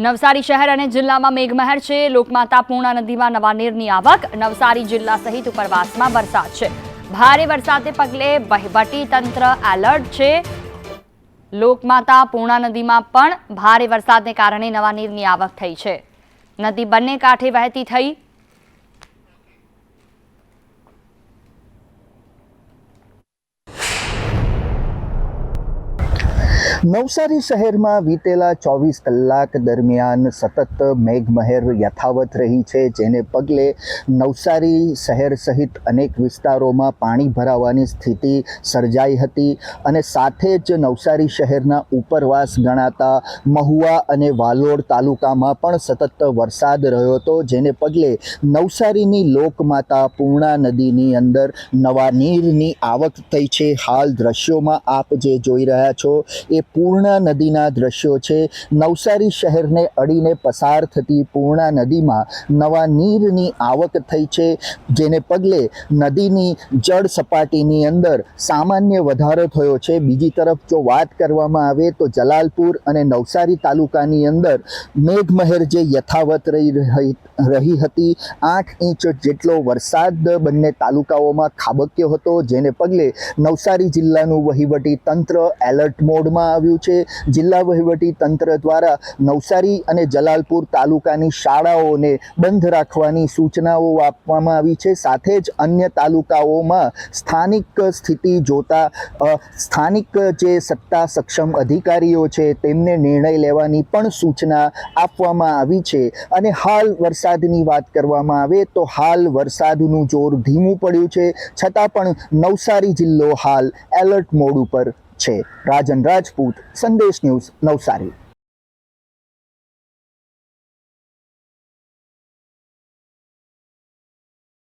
નવસારી શહેર અને જિલ્લામાં મેઘમહેર છે. લોકમાતા પૂર્ણા નદીમાં નવા નીરની આવક. નવસારી જિલ્લા સહિત ઉપરવાસમાં વરસાદ છે. ભારે વરસાદને પગલે વહીવટી તંત્ર એલર્ટ છે. લોકમાતા પૂર્ણા નદીમાં પણ ભારે વરસાદને કારણે નવા નીરની આવક થઈ છે. નદી બંને કાંઠે વહેતી થઈ. નવસારી શહેરમાં વીતેલા ચોવીસ કલાક દરમિયાન સતત મેઘમહેર યથાવત રહી છે, જેને પગલે નવસારી શહેર સહિત અનેક વિસ્તારોમાં પાણી ભરાવાની સ્થિતિ સર્જાઈ હતી અને સાથે જ નવસારી શહેરના ઉપરવાસ ગણાતા મહુવા અને વાલોડ તાલુકામાં પણ સતત વરસાદ રહ્યો હતો, જેને પગલે નવસારીની લોકમાતા પૂર્ણા નદીની અંદર નવા નીરની આવક થઈ છે. હાલ દ્રશ્યોમાં આપ જે જોઈ રહ્યા છો, એ પૂર્ણા નદીના દ્રશ્યો છે. નવસારી શહેરને અડીને પસાર થતી પૂર્ણા નદીમાં નવા નીરની આવક થઈ છે. જેને પગલે નદીની જળ સપાટીની અંદર સામાન્ય વધારો થયો છે. બીજી તરફ જો વાત કરવામાં આવે તો જલાલપુર અને નવસારી તાલુકાની અંદર મેઘમહેર જે યથાવત રહી રહી હતી, આઠ ઇંચ જેટલો વરસાદ બંને તાલુકાઓમાં ખાબક્યો હતો. જેને પગલે નવસારી જિલ્લાનું વહીવટી તંત્ર એલર્ટ મોડમાં આવ્યું છે. જિલ્લા વહીવટી તંત્ર દ્વારા નવસારી અને જલાલપુર તાલુકાની શાળાઓને બંધ રાખવાની સૂચનાઓ આપવામાં આવી છે. સાથે જ અન્ય તાલુકાઓમાં સ્થાનિક સ્થિતિ જોતા સ્થાનિક જે સત્તા સક્ષમ અધિકારીઓ છે તેમને નિર્ણય લેવાની પણ સૂચના આપવામાં આવી છે. અને હાલ વરસાદની વાત કરવામાં આવે તો હાલ વરસાદનું જોર ધીમું પડ્યું છે. છતાં પણ નવસારી જિલ્લો હાલ એલર્ટ મોડ ઉપર છે. રાજન રાજપૂત સંદેશ ન્યૂઝ નવસારી.